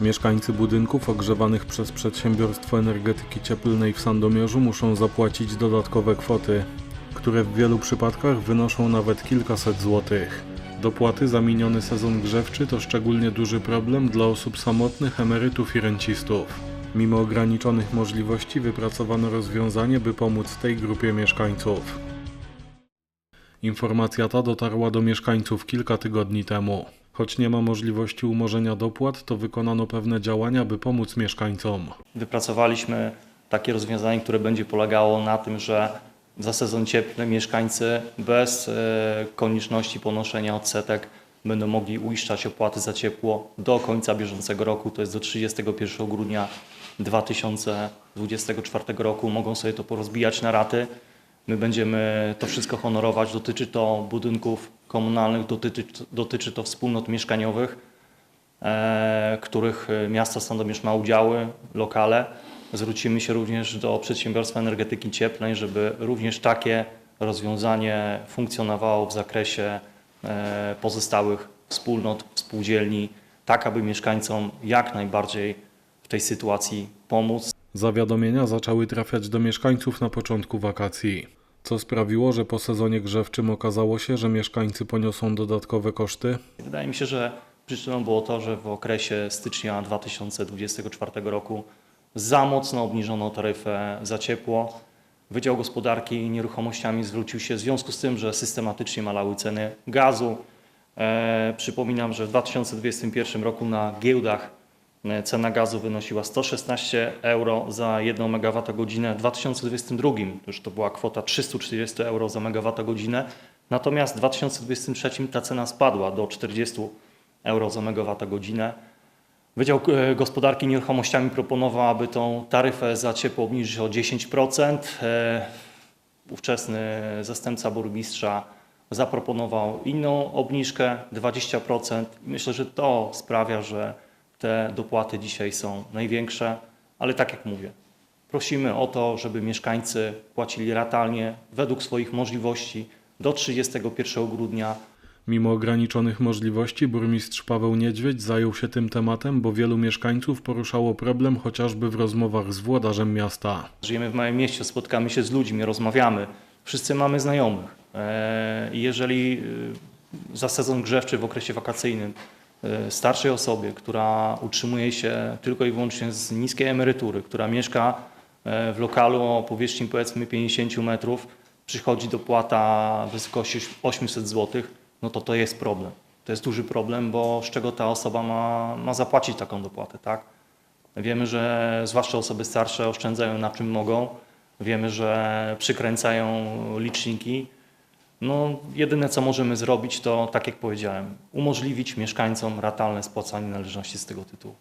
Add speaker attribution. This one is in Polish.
Speaker 1: Mieszkańcy budynków ogrzewanych przez Przedsiębiorstwo Energetyki Cieplnej w Sandomierzu muszą zapłacić dodatkowe kwoty, które w wielu przypadkach wynoszą nawet kilkaset złotych. Dopłaty za miniony sezon grzewczy to szczególnie duży problem dla osób samotnych, emerytów i rencistów. Mimo ograniczonych możliwości wypracowano rozwiązanie, by pomóc tej grupie mieszkańców. Informacja ta dotarła do mieszkańców kilka tygodni temu. Choć nie ma możliwości umorzenia dopłat, to wykonano pewne działania, by pomóc mieszkańcom.
Speaker 2: Wypracowaliśmy takie rozwiązanie, które będzie polegało na tym, że za sezon cieplny mieszkańcy bez e, konieczności ponoszenia odsetek będą mogli uiszczać opłaty za ciepło do końca bieżącego roku, to jest do 31 grudnia 2024 roku. Mogą sobie to porozbijać na raty. My będziemy to wszystko honorować. Dotyczy to budynków komunalnych, dotyczy, dotyczy to wspólnot mieszkaniowych, e, których e, miasto Sandomierz ma udziały, lokale. Zwrócimy się również do Przedsiębiorstwa Energetyki Cieplnej, żeby również takie rozwiązanie funkcjonowało w zakresie e, pozostałych wspólnot, spółdzielni, tak aby mieszkańcom jak najbardziej w tej sytuacji pomóc.
Speaker 1: Zawiadomienia zaczęły trafiać do mieszkańców na początku wakacji, co sprawiło, że po sezonie grzewczym okazało się, że mieszkańcy poniosą dodatkowe koszty.
Speaker 2: Wydaje mi się, że przyczyną było to, że w okresie stycznia 2024 roku za mocno obniżono taryfę za ciepło. Wydział Gospodarki Nieruchomościami zwrócił się w związku z tym, że systematycznie malały ceny gazu. E, przypominam, że w 2021 roku na giełdach cena gazu wynosiła 116 euro za 1 MWh. W 2022 już to była kwota 340 euro za MWh. Natomiast w 2023 ta cena spadła do 40 euro za MWh. Wydział e, Gospodarki Nieruchomościami proponował, aby tą taryfę za ciepło obniżyć o 10%. E, Ówczesny zastępca burmistrza zaproponował inną obniżkę 20%. Myślę, że to sprawia, że te dopłaty dzisiaj są największe, ale tak jak mówię, prosimy o to, żeby mieszkańcy płacili ratalnie według swoich możliwości do 31 grudnia
Speaker 1: Mimo ograniczonych możliwości, burmistrz Paweł Niedźwiedź zajął się tym tematem, bo wielu mieszkańców poruszało problem chociażby w rozmowach z włodarzem miasta.
Speaker 2: Żyjemy w małym mieście, spotkamy się z ludźmi, rozmawiamy. Wszyscy mamy znajomych. E, jeżeli y, za sezon grzewczy w okresie wakacyjnym starszej osobie, która utrzymuje się tylko i wyłącznie z niskiej emerytury, która mieszka e, w lokalu o powierzchni powiedzmy 50 metrów, przychodzi dopłata w wysokości 800 zł, no to to jest problem. To jest duży problem, bo z czego ta osoba ma, ma zapłacić taką dopłatę, tak? Wiemy, że zwłaszcza osoby starsze oszczędzają na czym mogą. Wiemy, że przykręcają liczniki. No, jedyne co możemy zrobić, to tak jak powiedziałem, umożliwić mieszkańcom ratalne spłacanie należności z tego tytułu.